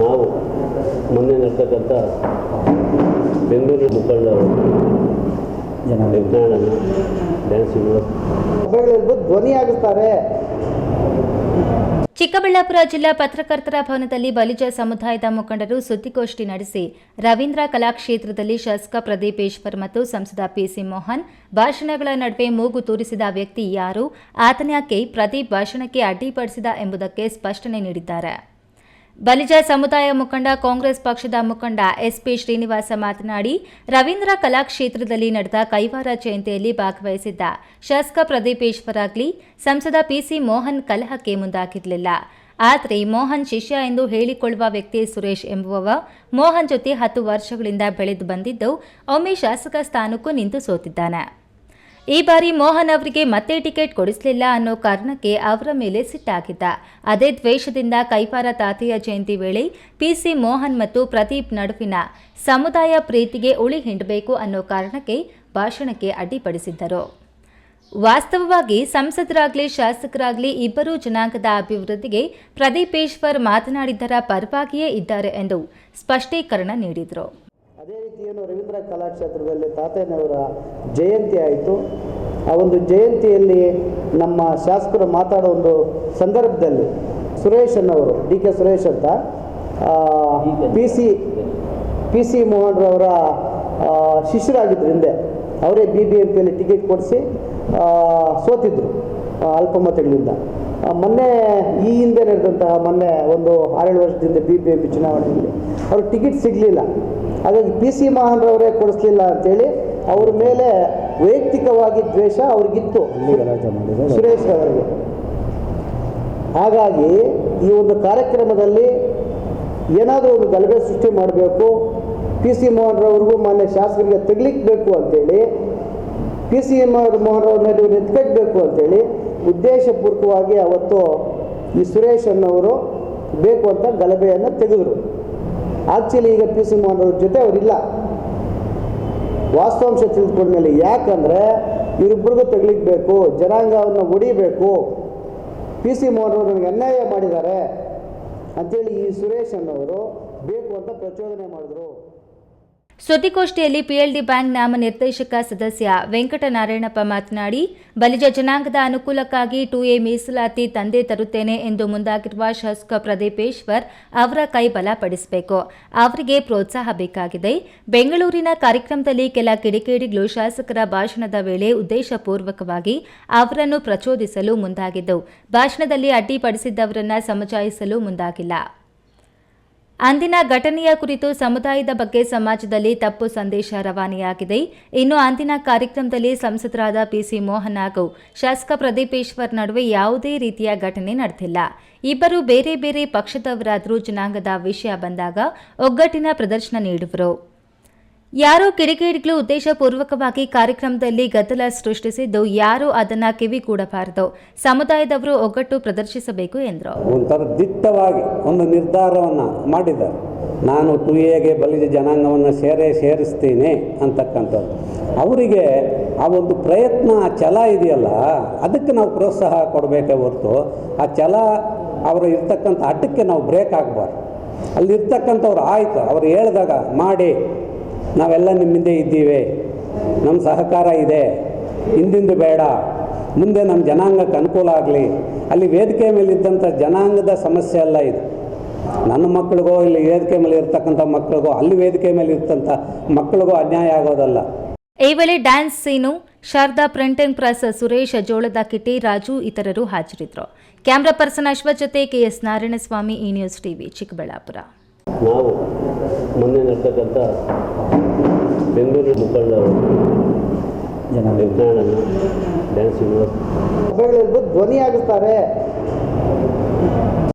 ನಾವು ಮೊನ್ನೆ ನಡ್ತಕ್ಕಂಥ ಬೆಂಗಳೂರು ಮುಖಂಡರು ವಿಜ್ಞಾನನ ಡ್ಯಾನ್ಸ್ ಯೂನಿವರ್ಸಿಟಿ ಸಭೆಗಳಿರ್ಬೋದು ಧ್ವನಿಯಾಗಿಸ್ತಾರೆ ಚಿಕ್ಕಬಳ್ಳಾಪುರ ಜಿಲ್ಲಾ ಪತ್ರಕರ್ತರ ಭವನದಲ್ಲಿ ಬಲಿಜ ಸಮುದಾಯದ ಮುಖಂಡರು ಸುದ್ದಿಗೋಷ್ಠಿ ನಡೆಸಿ ರವೀಂದ್ರ ಕಲಾಕ್ಷೇತ್ರದಲ್ಲಿ ಶಾಸಕ ಪ್ರದೀಪ್ ಈಶ್ವರ್ ಮತ್ತು ಸಂಸದ ಪಿಸಿ ಮೋಹನ್ ಭಾಷಣಗಳ ನಡುವೆ ಮೂಗು ತೂರಿಸಿದ ವ್ಯಕ್ತಿ ಯಾರು? ಆತನ್ಯಾಕೆ ಪ್ರದೀಪ್ ಭಾಷಣಕ್ಕೆ ಅಡ್ಡಿಪಡಿಸಿದ ಎಂಬುದಕ್ಕೆ ಸ್ಪಷ್ಟನೆ ನೀಡಿದ್ದಾರೆ. ಬಲಿಜ ಸಮುದಾಯ ಮುಖಂಡ, ಕಾಂಗ್ರೆಸ್ ಪಕ್ಷದ ಮುಖಂಡ ಎಸ್ಪಿ ಶ್ರೀನಿವಾಸ ಮಾತನಾಡಿ, ರವೀಂದ್ರ ಕಲಾಕ್ಷೇತ್ರದಲ್ಲಿ ನಡೆದ ಕೈವಾರ ಜಯಂತಿಯಲ್ಲಿ ಭಾಗವಹಿಸಿದ್ದ ಶಾಸಕ ಪ್ರದೀಪೇಶ್ವರಾಗ್ಲಿ ಸಂಸದ ಪಿಸಿ ಮೋಹನ್ ಕಲಹಕ್ಕೆ ಮುಂದಾಗಿರಲಿಲ್ಲ. ಆದರೆ ಮೋಹನ್ ಶಿಷ್ಯ ಎಂದು ಹೇಳಿಕೊಳ್ಳುವ ವ್ಯಕ್ತಿ ಸುರೇಶ್ ಎಂಬುವವ ಮೋಹನ್ ಜೊತೆ ಹತ್ತು ವರ್ಷಗಳಿಂದ ಬೆಳೆದು ಬಂದಿದ್ದು, ಒಮ್ಮೆ ಶಾಸಕ ಸ್ಥಾನಕ್ಕೂ ನಿಂತು ಸೋತಿದ್ದಾನೆ. ಈ ಬಾರಿ ಮೋಹನ್ ಅವರಿಗೆ ಮತ್ತೆ ಟಿಕೆಟ್ ಕೊಡಿಸಲಿಲ್ಲ ಅನ್ನೋ ಕಾರಣಕ್ಕೆ ಅವರ ಮೇಲೆ ಸಿಟ್ಟಾಗಿದ್ದ. ಅದೇ ದ್ವೇಷದಿಂದ ಕೈಪಾರ ತಾತೆಯ ಜಯಂತಿ ವೇಳೆ ಪಿಸಿ ಮೋಹನ್ ಮತ್ತು ಪ್ರದೀಪ್ ನಡುವಿನ ಸಮುದಾಯ ಪ್ರೀತಿಗೆ ಉಳಿ ಹಿಂಡಬೇಕು ಅನ್ನೋ ಕಾರಣಕ್ಕೆ ಭಾಷಣಕ್ಕೆ ಅಡ್ಡಿಪಡಿಸಿದ್ದರು. ವಾಸ್ತವವಾಗಿ ಸಂಸದರಾಗಲಿ, ಶಾಸಕರಾಗಲಿ ಇಬ್ಬರೂ ಜನಾಂಗದ ಅಭಿವೃದ್ಧಿಗೆ ಪ್ರದೀಪೇಶ್ವರ್ ಮಾತನಾಡಿದ್ದರ ಪರವಾಗಿಯೇ ಇದ್ದಾರೆ ಎಂದು ಸ್ಪಷ್ಟೀಕರಣ ನೀಡಿದರು. ಅದೇ ರೀತಿ ಏನು ರವೀಂದ್ರ ಕಲಾಕ್ಷೇತ್ರದಲ್ಲಿ ತಾತಯ್ಯನವರ ಜಯಂತಿ ಆಯಿತು. ಆ ಒಂದು ಜಯಂತಿಯಲ್ಲಿ ನಮ್ಮ ಶಾಸಕರು ಮಾತಾಡೋ ಒಂದು ಸಂದರ್ಭದಲ್ಲಿ ಸುರೇಶ್ ಅನ್ನವರು ಡಿ ಕೆ ಸುರೇಶ್ ಅಂತ ಪಿ ಸಿ ಪಿ ಸಿ ಮೋಹನ್ರವರ ಆ, ಶಿಷ್ಯರಾಗಿದ್ರು ಹಿಂದೆ. ಅವರೇ ಬಿ ಬಿ ಎಂ ಪಿಯಲ್ಲಿ ಟಿಕೆಟ್ ಕೊಡಿಸಿ ಸೋತಿದ್ರು. ಅಲ್ಪಮತಗಳಿಂದ. ಮೊನ್ನೆ ಈ ಹಿಂದೆ ನಡೆದಂತಹ ಮೊನ್ನೆ ಒಂದು ಆರೇಳು ವರ್ಷದಿಂದ ಬಿ ಬಿ ಎಂ ಪಿ ಚುನಾವಣೆಯಲ್ಲಿ ಅವ್ರಿಗೆ ಟಿಕೆಟ್ ಸಿಗಲಿಲ್ಲ. ಹಾಗಾಗಿ ಪಿ ಸಿ ಮೋಹನ್ರವರೇ ಕೊಡಿಸ್ಲಿಲ್ಲ ಅಂತೇಳಿ ಅವ್ರ ಮೇಲೆ ವೈಯಕ್ತಿಕವಾಗಿ ದ್ವೇಷ ಅವ್ರಿಗಿತ್ತು. ಸುರೇಶ್ ಅವರಿಗೆ ಹಾಗಾಗಿ ಈ ಒಂದು ಕಾರ್ಯಕ್ರಮದಲ್ಲಿ ಏನಾದರೂ ಒಂದು ಗಲಭೆ ಸೃಷ್ಟಿ ಮಾಡಬೇಕು. ಪಿ ಸಿ ಮೋಹನ್ರವ್ರಿಗೂ ಮಾನ್ಯ ಶಾಸಕರಿಗೆ ತೆಗಿಲಿಕ್ಬೇಕು ಅಂತೇಳಿ ಪಿ ಸಿ ಮೋಹನ್ರವ್ರನ್ನ ನಡುವೆ ಎತ್ಕಟ್ಟಬೇಕು ಅಂತೇಳಿ ಉದ್ದೇಶಪೂರ್ವಕವಾಗಿ ಅವತ್ತು ಈ ಸುರೇಶ್ ಅನ್ನೋರು ಬೇಕು ಅಂತ ಗಲಭೆಯನ್ನು ತೆಗೆದರು. ಆ್ಯಕ್ಚುಲಿ ಈಗ ಪಿ ಸಿ ಮಾಡೋರ ಜೊತೆ ಅವರಿಲ್ಲ ವಾಸ್ತವಾಂಶ ತಿಳಿದುಕೊಂಡ್ಮೇಲೆ ಯಾಕಂದರೆ ಇವರಿಬ್ಬರಿಗೂ ತೆಗಿಲಿಕ್ಬೇಕು ಜನಾಂಗವನ್ನು ಹೊಡಿಬೇಕು ಪಿ ಸಿ ಮೋಹನ್ ನನಗೆ ಅನ್ಯಾಯ ಮಾಡಿದ್ದಾರೆ. ಅಂತೇಳಿ ಈ ಸುರೇಶ್ ಅನ್ನೋರು ಬೇಕು ಅಂತ ಪ್ರಚೋದನೆ ಮಾಡಿದ್ರು. ಸುದ್ದಿಗೋಷ್ಠಿಯಲ್ಲಿ ಪಿಎಲ್ಡಿ ಬ್ಯಾಂಕ್ ನಾಮ ನಿರ್ದೇಶಕ ಸದಸ್ಯ ವೆಂಕಟನಾರಾಯಣಪ್ಪ ಮಾತನಾಡಿ, ಬಲಿಜ ಜನಾಂಗದ ಅನುಕೂಲಕ್ಕಾಗಿ ಟು ಎ ಮೀಸಲಾತಿ ತಂದೆ ತರುತ್ತೇನೆ ಎಂದು ಮುಂದಾಗಿರುವ ಶಾಸಕ ಪ್ರದೀಪೇಶ್ವರ್ ಅವರ ಕೈ ಬಲಪಡಿಸಬೇಕು. ಅವರಿಗೆ ಪ್ರೋತ್ಸಾಹ ಬೇಕಾಗಿದೆ. ಬೆಂಗಳೂರಿನ ಕಾರ್ಯಕ್ರಮದಲ್ಲಿ ಕೆಲ ಕಿಡಿಕೇಡಿಗಳು ಶಾಸಕರ ಭಾಷಣದ ವೇಳೆ ಉದ್ದೇಶಪೂರ್ವಕವಾಗಿ ಅವರನ್ನು ಪ್ರಚೋದಿಸಲು ಮುಂದಾಗಿದ್ದವು ಭಾಷಣದಲ್ಲಿ ಅಡ್ಡಿಪಡಿಸಿದ್ದವರನ್ನ ಸಮಜಾಯಿಸಲು ಮುಂದಾಗಿಲ್ಲ. ಅಂದಿನ ಘಟನೆಯ ಕುರಿತು ಸಮುದಾಯದ ಬಗ್ಗೆ ಸಮಾಜದಲ್ಲಿ ತಪ್ಪು ಸಂದೇಶ ರವಾನೆಯಾಗಿದೆ. ಇನ್ನು ಅಂದಿನ ಕಾರ್ಯಕ್ರಮದಲ್ಲಿ ಸಂಸದರಾದ ಪಿಸಿ ಮೋಹನ್ ಹಾಗೂ ಶಾಸಕ ಪ್ರದೀಪೇಶ್ವರ್ ನಡುವೆ ಯಾವುದೇ ರೀತಿಯ ಘಟನೆ ನಡೆದಿಲ್ಲ. ಇಬ್ಬರು ಬೇರೆ ಬೇರೆ ಪಕ್ಷದವರಾದರೂ ಜನಾಂಗದ ವಿಷಯ ಬಂದಾಗ ಒಗ್ಗಟ್ಟಿನ ಪ್ರದರ್ಶನ ನೀಡುವರು. ಯಾರೋ ಕಿಡಿಕೇಡಿಗಳು ಉದ್ದೇಶಪೂರ್ವಕವಾಗಿ ಕಾರ್ಯಕ್ರಮದಲ್ಲಿ ಗದ್ದಲ ಸೃಷ್ಟಿಸಿದ್ದು, ಯಾರೂ ಅದನ್ನ ಕಿವಿ ಕೂಡಬಾರದು ಸಮುದಾಯದವರು ಒಗ್ಗಟ್ಟು ಪ್ರದರ್ಶಿಸಬೇಕು ಎಂದರು. ಒಂಥರ ದಿಟ್ಟವಾಗಿ ಒಂದು ನಿರ್ಧಾರವನ್ನು ಮಾಡಿದ್ದಾರೆ. ನಾನು ಟು ಎಗೆ ಬಲಿಜ ಜನಾಂಗವನ್ನು ಸೇರೇ ಸೇರಿಸ್ತೀನಿ ಅಂತಕ್ಕಂಥದ್ದು. ಅವರಿಗೆ ಆ ಒಂದು ಪ್ರಯತ್ನ, ಆ ಛಲ ಇದೆಯಲ್ಲ, ಅದಕ್ಕೆ ನಾವು ಪ್ರೋತ್ಸಾಹ ಕೊಡಬೇಕೇ ಹೊರತು ಆ ಛಲ ಅವರು ಇರ್ತಕ್ಕಂಥ ಅಡ್ಡಕ್ಕೆ ನಾವು ಬ್ರೇಕ್ ಆಗಬಾರ್ದು. ಅಲ್ಲಿರ್ತಕ್ಕಂಥವ್ರು ಆಯಿತು, ಅವ್ರು ಹೇಳಿದಾಗ, ಮಾಡಿ ನಾವೆಲ್ಲ ನಿಮ್ಮಿಂದೆ ಇದ್ದೀವಿ. ನಮ್ಮ ಸಹಕಾರ ಇದೆ. ಹಿಂದಿಂದು ಬೇಡ. ಮುಂದೆ ನಮ್ಮ ಜನಾಂಗಕ್ಕೆ ಅನುಕೂಲ ಆಗಲಿ. ಅಲ್ಲಿ ವೇದಿಕೆ ಮೇಲೆ ಇದ್ದಂಥ ಜನಾಂಗದ ಸಮಸ್ಯೆ ಅಲ್ಲ ಇದು. ನನ್ನ ಮಕ್ಕಳಿಗೋ ಇಲ್ಲಿ ವೇದಿಕೆ ಮೇಲೆ ಇರ್ತಕ್ಕಂಥ ಮಕ್ಕಳಿಗೋ ಅಲ್ಲಿ ವೇದಿಕೆ ಮೇಲೆ ಇರ್ತಂಥ ಮಕ್ಕಳಿಗೋ ಅನ್ಯಾಯ ಆಗೋದಲ್ಲ. ಈ ವೇಳೆ dance Seenu Sharada print and press Suresh ಜೋಳದ ಕಿಟ್ಟಿ ರಾಜು ಇತರರು ಹಾಜರಿದ್ದರು. ಕ್ಯಾಮ್ರಾ ಪರ್ಸನ್ ಅಶ್ವ ಜೊತೆ ಕೆಎಸ್ ನಾರಾಯಣಸ್ವಾಮಿ ಈ ನ್ಯೂಸ್ ಟಿವಿ ಚಿಕ್ಕಬಳ್ಳಾಪುರ. ನಾವು ಮೊನ್ನೆ ನಡ್ತಕ್ಕಂಥ ಬೆಂಗಳೂರು ಮುಖಂಡರು ಜನ. ಡ್ಯಾನ್ಸ್ ಧ್ವನಿ ಧ್ವನಿಯಾಗಿಸ್ತಾರೆ